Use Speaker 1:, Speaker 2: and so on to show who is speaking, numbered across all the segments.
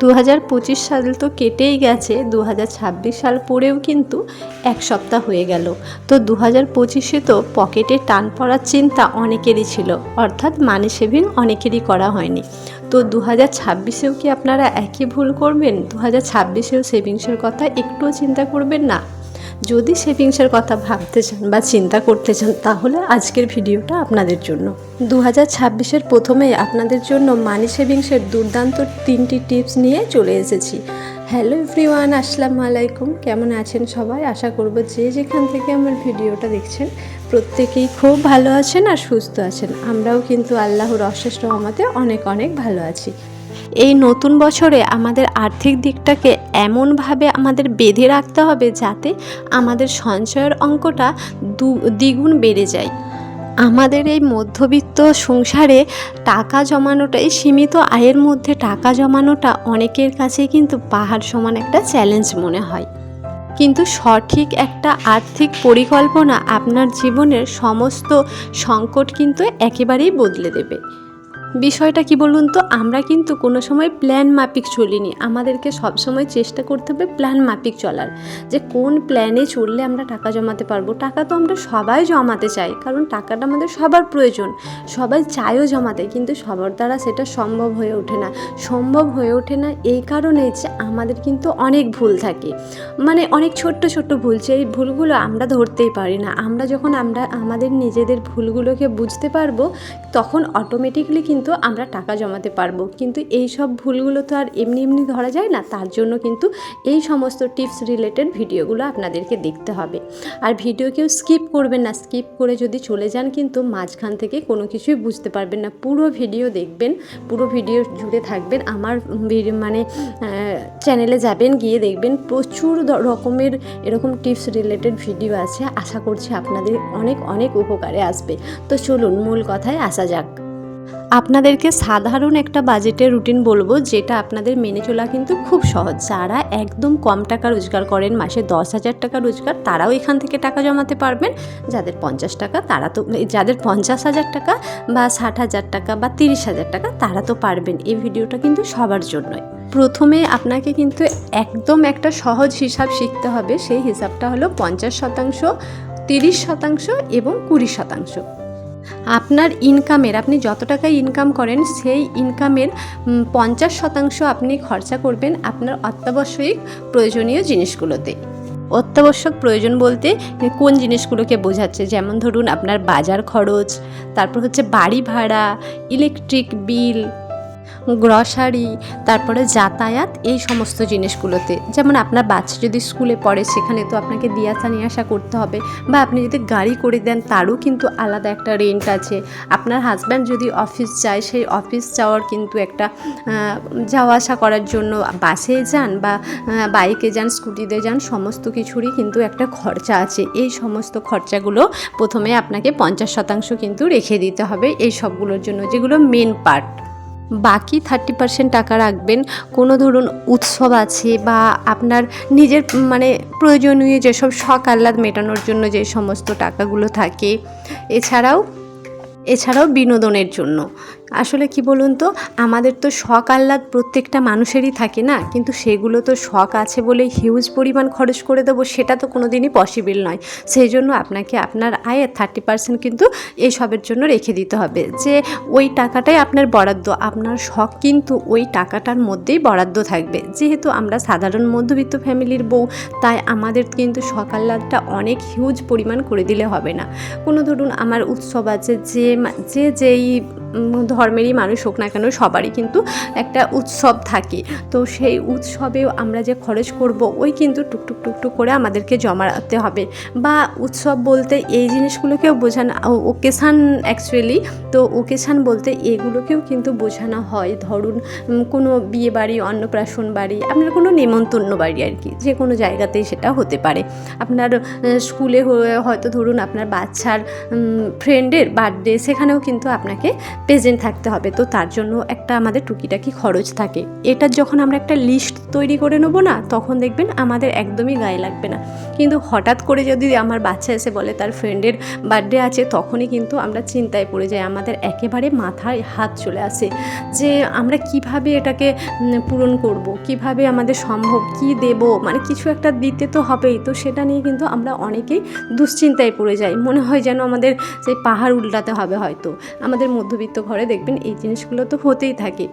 Speaker 1: দু হাজার পঁচিশ সাল তো কেটেই গেছে দু হাজার ছাব্বিশ সাল পরেও কিন্তু এক সপ্তাহ হয়ে গেল। তো দু হাজার পঁচিশে তো পকেটে টান পড়ার চিন্তা অনেকেরই ছিল, অর্থাৎ মানি সেভিং অনেকেরই করা হয়নি। তো দু হাজার ছাব্বিশেও কি আপনারা একই ভুল করবেন? দু হাজার ছাব্বিশেও সেভিংসের কথা একটুও চিন্তা করবেন না? যদি সেভিংসের কথা ভাবতে চান বা চিন্তা করতে চান, তাহলে আজকের ভিডিওটা আপনাদের জন্য। দু হাজার ছাব্বিশের প্রথমেই আপনাদের জন্য মানি সেভিংসের দুর্দান্ত তিনটি টিপস নিয়ে চলে এসেছি। হ্যালো এভরিওয়ান, আসসালামু আলাইকুম। কেমন আছেন সবাই? আশা করব যে যেখান থেকে আমার ভিডিওটা দেখছেন, প্রত্যেকেই খুব ভালো আছেন আর সুস্থ আছেন। আমরাও কিন্তু আল্লাহর অশেষ রহমতে অনেক অনেক ভালো আছি। এই নতুন বছরে আমাদের আর্থিক দিকটাকে এমনভাবে আমাদের বেঁধে রাখতে হবে যাতে আমাদের সঞ্চয়ের অঙ্কটা দু, দ্বিগুণ বেড়ে যায়। আমাদের এই মধ্যবিত্ত সংসারে টাকা জমানোটা এই সীমিত আয়ের মধ্যে টাকা জমানোটা অনেকের কাছে কিন্তু পাহাড় সমান একটা চ্যালেঞ্জ মনে হয়। কিন্তু সঠিক একটা আর্থিক পরিকল্পনা আপনার জীবনের সমস্ত সংকট কিন্তু একেবারেই বদলে দেবে। বিষয়টা কি বলুন তো? আমরা কিন্তু কোনো সময় প্ল্যান মাফিক চলিনি। আমাদেরকে সব সময় চেষ্টা করতে হবে প্ল্যান মাফিক চলার। যে কোন প্ল্যানে চললে আমরা টাকা জমাতে পারব? টাকা তো আমরা সবাই জমাতে চাই, কারণ টাকাটা আমাদের সবার প্রয়োজন। সবাই চায়ও জমাতে, কিন্তু সবার দ্বারা সেটা সম্ভব হয়ে ওঠে না। সম্ভব হয়ে ওঠে না এই কারণে যে আমাদের কিন্তু অনেক ভুল থাকে। মানে অনেক ছোট্ট ছোট্ট ভুল এই ভুলগুলো আমরা ধরতেই পারি না। আমরা যখন আমরা আমাদের নিজেদের ভুলগুলোকে বুঝতে পারব, তখন অটোমেটিকলি কিন্তু আমরা টাকা জমাতে পারব। কিন্তু এই সব ভুলগুলো তো আর এমনি এমনি ধরা যায় না। তার জন্য কিন্তু এই সমস্ত টিপস রিলেটেড ভিডিওগুলো আপনাদেরকে দেখতে হবে। আর ভিডিও কেউ স্কিপ করবেন না। স্কিপ করে যদি চলে যান কিন্তু মাঝখান থেকে কোনো কিছুই বুঝতে পারবেন না। পুরো ভিডিও দেখবেন, পুরো ভিডিও জুড়ে থাকবেন। আমার মানে চ্যানেলে যাবেন, গিয়ে দেখবেন প্রচুর রকমের এরকম টিপস রিলেটেড ভিডিও আছে। আশা করছি আপনাদের অনেক অনেক উপকারে আসবে। তো চলুন, মূল কথায় আসা যাক। আপনাদেরকে সাধারণ একটা বাজেটের রুটিন বলব, যেটা আপনাদের মেনে চলা কিন্তু খুব সহজ। যারা একদম কম টাকা রোজগার করেন, মাসে দশ হাজার টাকা রোজগার, তারাও এখান থেকে টাকা জমাতে পারবেন। যাদের পঞ্চাশ টাকা, তারা তো যাদের পঞ্চাশ হাজার টাকা বা ষাট হাজার টাকা বা তিরিশ হাজার টাকা, তারা তো পারবেন। এই ভিডিওটা কিন্তু সবার জন্যই। প্রথমে আপনাকে কিন্তু একদম একটা সহজ হিসাব শিখতে হবে। সেই হিসাবটা হলো পঞ্চাশ শতাংশ, তিরিশ শতাংশ এবং কুড়ি শতাংশ। আপনার ইনকামের আপনি যত টাকা ইনকাম করেন, সেই ইনকামের পঞ্চাশ শতাংশ আপনি খরচা করবেন আপনার অত্যাবশ্যক প্রয়োজনীয় জিনিসগুলোতে। অত্যাবশ্যক প্রয়োজন বলতে কোন জিনিসগুলোকে বোঝাচ্ছে? যেমন ধরুন আপনার বাজার খরচ, তারপর হচ্ছে বাড়ি ভাড়া ইলেকট্রিক বিল গ্রসারি, তারপরে যাতায়াত, এই সমস্ত জিনিসগুলোতে। যেমন আপনার বাচ্চা যদি স্কুলে পড়ে, সেখানে তো আপনাকে দিয়ে আসা নিয়ে আসা করতে হবে। বা আপনি যদি গাড়ি করে দেন, তারও কিন্তু আলাদা একটা রেন্ট আছে। আপনার হাজব্যান্ড যদি অফিস যায়, সেই অফিস যাওয়ার কিন্তু একটা যাওয়া আসা করার জন্য বাসে যান বা বাইকে যান স্কুটিতে যান, সমস্ত কিছুরই কিন্তু একটা খরচা আছে। এই সমস্ত খরচাগুলো প্রথমে আপনাকে পঞ্চাশ শতাংশ কিন্তু রেখে দিতে হবে, এই সবগুলোর জন্য, যেগুলো মেন পার্ট বাকি থার্টি পার্সেন্ট টাকা রাখবেন। কোনো ধরুন উৎসব আছে বা আপনার নিজের মানে প্রয়োজনীয় যেসব শখ আহ্লাদ মেটানোর জন্য যে সমস্ত টাকাগুলো থাকে, এছাড়াও এছাড়াও বিনোদনের জন্য। আসলে কি বলুন তো, আমাদের তো শখ আহ্লাদ প্রত্যেকটা মানুষেরই থাকে না? কিন্তু সেগুলো তো শখ আছে বলে হিউজ পরিমাণ খরচ করে দেবো, সেটা তো কোনো দিনই পসিবল নয়। সেই জন্য আপনাকে আপনার আয়ের থার্টি পার্সেন্ট কিন্তু এইসবের জন্য রেখে দিতে হবে। যে ওই টাকাটাই আপনার বরাদ্দ, আপনার শখ কিন্তু ওই টাকাটার মধ্যেই বরাদ্দ থাকবে। যেহেতু আমরা সাধারণ মধ্যবিত্ত ফ্যামিলির বউ, তাই আমাদের কিন্তু শখ আহ্লাদটা অনেক হিউজ পরিমাণ করে দিলে হবে না। কোনো ধরুন আমার উৎসব আছে, যে যে যেই ধর্মেরই মানুষ হোক না কেন, সবারই কিন্তু একটা উৎসব থাকে। তো সেই উৎসবেও আমরা যে খরচ করব, ওই কিন্তু টুকটুক টুকটুক করে আমাদেরকে জমাতে হবে। বা উৎসব বলতে এই জিনিসগুলোকেও বোঝানো ওকেশান অ্যাকচুয়ালি তো ওকেশান বলতে এগুলোকেও কিন্তু বোঝানো হয়। ধরুন কোনো বিয়ে বাড়ি, অন্নপ্রাশন বাড়ি, আপনার কোনো নেমন্তন্ন বাড়ি আর কি, যে কোনো জায়গাতেই সেটা হতে পারে। আপনার স্কুলে হয়তো ধরুন আপনার বাচ্চার ফ্রেন্ডের বার্থডে সেখানেও কিন্তু আপনাকে প্রেজেন্ট থাকতে হবে। তো তার জন্য একটা আমাদের টুকিটাকি খরচ থাকে। এটার যখন আমরা একটা লিস্ট তৈরি করে নেব না, তখন দেখবেন আমাদের একদমই গায়ে লাগবে না। কিন্তু হঠাৎ করে যদি আমার বাচ্চা এসে বলে তার ফ্রেন্ডের বার্থডে আছে, তখনই কিন্তু আমরা চিন্তায় পড়ে যাই। আমাদের একেবারে মাথায় হাত চলে আসে যে আমরা কীভাবে এটাকে পূরণ করব? কীভাবে আমাদের সম্ভব? কি দেব? মানে কিছু একটা দিতে তো হবেই। তো সেটা নিয়ে কিন্তু আমরা অনেকেই দুশ্চিন্তায় পড়ে যাই। মনে হয় যেন আমাদের সেই পাহাড় উল্টাতে হবে হয়তো। আমাদের মধ্যবিত্ত ঘরে দেখবেন এই জিনিসগুলো তো হতেই থাকে।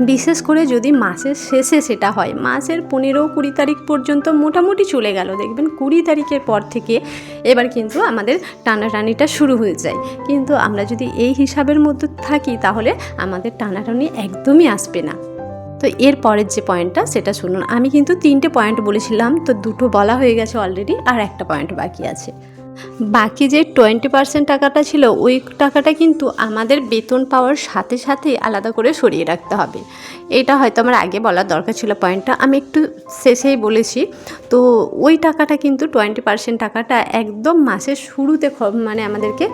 Speaker 1: বিশেষ করে যদি মাসের শেষে সেটা হয়, মাসের পনেরো কুড়ি তারিখ পর্যন্ত মোটামুটি চলে গেল। দেখবেন কুড়ি তারিখের পর থেকে এবার কিন্তু আমাদের টানাটানিটা শুরু হয়ে যায়। কিন্তু আমরা যদি এই হিসাবের মধ্যে থাকি তাহলে আমাদের টানাটানি একদমই আসবে না। তো এর পরের যে পয়েন্টটা, সেটা শুনুন। আমি কিন্তু তিনটে পয়েন্ট বলেছিলাম, তো দুটো বলা হয়ে গেছে অলরেডি আর একটা পয়েন্ট বাকি আছে। বাকি যে টোয়েন্টি পার্সেন্ট টাকাটা ছিল, ওই টাকাটা কিন্তু আমাদের বেতন পাওয়ার সাথে সাথেই আলাদা করে সরিয়ে রাখতে হবে। এটা হয়তো আমার আগে বলার দরকার ছিল পয়েন্টটা। আমি একটু শেষেই বলেছি। তো ওই টাকাটা কিন্তু টোয়েন্টি পার্সেন্ট টাকাটা একদম মাসের শুরুতে মানে আমাদেরকে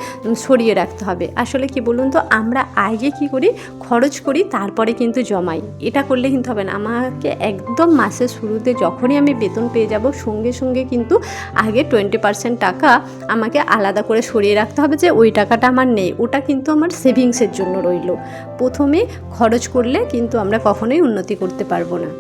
Speaker 1: সরিয়ে রাখতে হবে। আসলে কি বলুন তো, আমরা আগে কি করি? খরচ করি, তারপরে কিন্তু জমাই। এটা করলে কিন্তু হবে না। আমাকে একদম মাসের শুরুতে যখনই আমি বেতন পেয়ে যাব, সঙ্গে সঙ্গে কিন্তু আগে টোয়েন্টি পার্সেন্ট টাকা আমাকে আলাদা করে সরিয়ে রাখতে হবে যে ওই টাকাটা আমার নেই, ওটা কিন্তু আমার সেভিংসের জন্য রইল। প্রথমে খরচ করলে কিন্তু আমরা কখনোই উন্নতি করতে পারব না।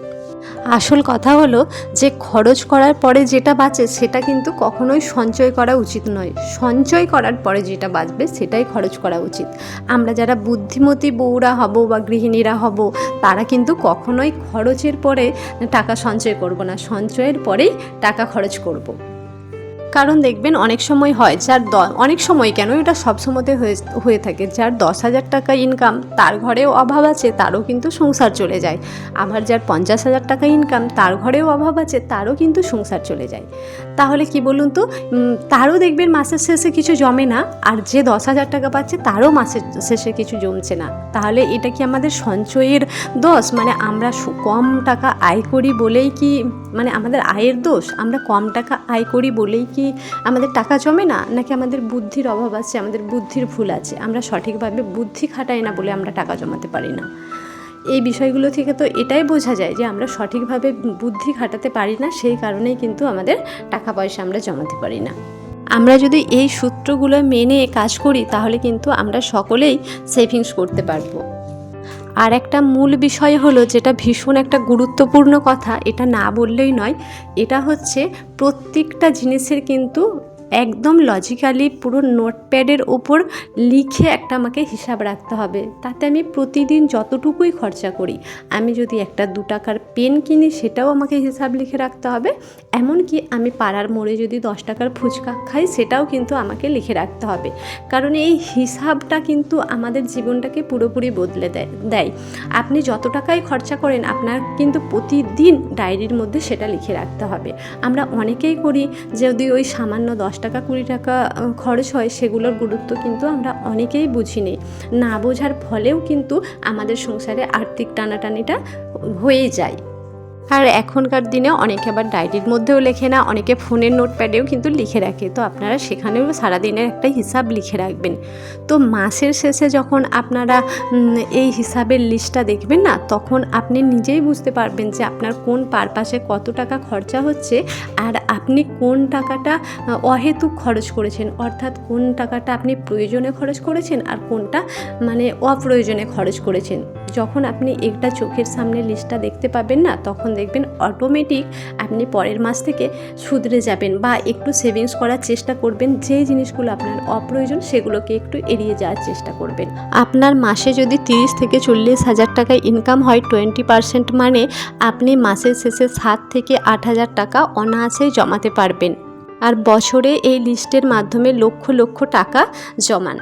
Speaker 1: আসল কথা হলো যে খরচ করার পরে যেটা বাঁচে সেটা কিন্তু কখনোই সঞ্চয় করা উচিত নয়। সঞ্চয় করার পরে যেটা বাঁচবে সেটাই খরচ করা উচিত। আমরা যারা বুদ্ধিমতী বউরা হব বা গৃহিণীরা হব, তারা কিন্তু কখনোই খরচের পরে টাকা সঞ্চয় করব না, সঞ্চয়ের পরেই টাকা খরচ করব। কারণ দেখবেন অনেক সময় হয় যার দ- অনেক সময় কেন এটা সব সময়তে হয়ে হয়ে থাকে। যার দশ হাজার টাকা ইনকাম তার ঘরেও অভাব আছে, তারও কিন্তু সংসার চলে যায়। আবার যার পঞ্চাশ হাজার টাকা ইনকাম তার ঘরেও অভাব আছে, তারও কিন্তু সংসার চলে যায়। তাহলে কি বলুন তো তারও দেখবেন মাসের শেষে কিছু জমে না, আর যে দশ হাজার টাকা পাচ্ছে, তারও মাসের শেষে কিছু জমছে না। তাহলে এটা কি আমাদের সঞ্চয়ের দোষ? মানে আমরা কম টাকা আয় করি বলেই কি মানে আমাদের আয়ের দোষ? আমরা কম টাকা আয় করি বলেই কি আমাদের টাকা জমে না, নাকি আমাদের বুদ্ধির অভাব আছে, আমাদের বুদ্ধির ভুল আছে? আমরা সঠিকভাবে বুদ্ধি খাটাই না বলে আমরা টাকা জমাতে পারি না। এই বিষয়গুলো থেকে তো এটাই বোঝা যায় যে আমরা সঠিকভাবে বুদ্ধি খাটাতে পারি না, সেই কারণেই কিন্তু আমাদের টাকা পয়সা আমরা জমাতে পারি না। আমরা যদি এই সূত্রগুলো মেনে কাজ করি, তাহলে কিন্তু আমরা সকলেই সেভিংস করতে পারব। আর একটা মূল বিষয় হলো যেটা ভীষণ একটা গুরুত্বপূর্ণ কথা, এটা না বললেই নয়, এটা হচ্ছে প্রত্যেকটা জিনিসের কিন্তু একদম লজিক্যালি পুরো নোটপ্যাডের ওপর লিখে একটা আমাকে হিসাব রাখতে হবে। তাতে আমি প্রতিদিন যতটুকুই খরচা করি, আমি যদি একটা দু টাকার পেন কিনি সেটাও আমাকে হিসাব লিখে রাখতে হবে। এমনকি আমি পাড়ার মোড়ে যদি দশ টাকার ফুচকা খাই সেটাও কিন্তু আমাকে লিখে রাখতে হবে। কারণ এই হিসাবটা কিন্তু আমাদের জীবনটাকে পুরোপুরি বদলে দেয় দেয়। আপনি যত টাকাই খরচা করেন, আপনার কিন্তু প্রতিদিন ডায়েরির মধ্যে সেটা লিখে রাখতে হবে। আমরা অনেকেই করি, যদি ওই সামান্য দশ টাকা, কুড়ি টাকা খরচ হয় সেগুলোর গুরুত্ব কিন্তু আমরা অনেকেই বুঝি নেই না বোঝার ফলেও কিন্তু আমাদের সংসারে আর্থিক টানাটানিটা হয়ে যায়। আর এখনকার দিনে অনেকে আবার ডায়েরির মধ্যেও লেখে না, অনেকে ফোনের নোটপ্যাডেও কিন্তু লিখে রাখে। তো আপনারা সেখানেও সারাদিনের একটা হিসাব লিখে রাখবেন। তো মাসের শেষে যখন আপনারা এই হিসাবের লিস্টটা দেখবেন না, তখন আপনি নিজেই বুঝতে পারবেন যে আপনার কোন পারপাসে কত টাকা খরচা হচ্ছে আর আপনি কোন টাকাটা অহেতুক খরচ করেছেন। অর্থাৎ কোন টাকাটা আপনি প্রয়োজনে খরচ করেছেন আর কোনটা মানে অপ্রয়োজনে খরচ করেছেন। যখন আপনি একটা চোখের সামনে লিস্টটা দেখতে পাবেন না, তখন দেখবেন অটোমেটিক আপনি পরের মাস থেকে শুধরে যাবেন বা একটু সেভিংস করার চেষ্টা করবেন যে জিনিসগুলো আপনার অপ্রয়োজন সেগুলোকে একটু এড়িয়ে যাওয়ার চেষ্টা করবেন। আপনার মাসে যদি তিরিশ থেকে চল্লিশ হাজার টাকা ইনকাম হয় টোয়েন্টি পার্সেন্ট মানে আপনি মাসের শেষে সাত থেকে আট হাজার টাকা অনায়াসেই জমাতে পারবেন। আর বছরে এই লিস্টের মাধ্যমে লক্ষ লক্ষ টাকা জমান।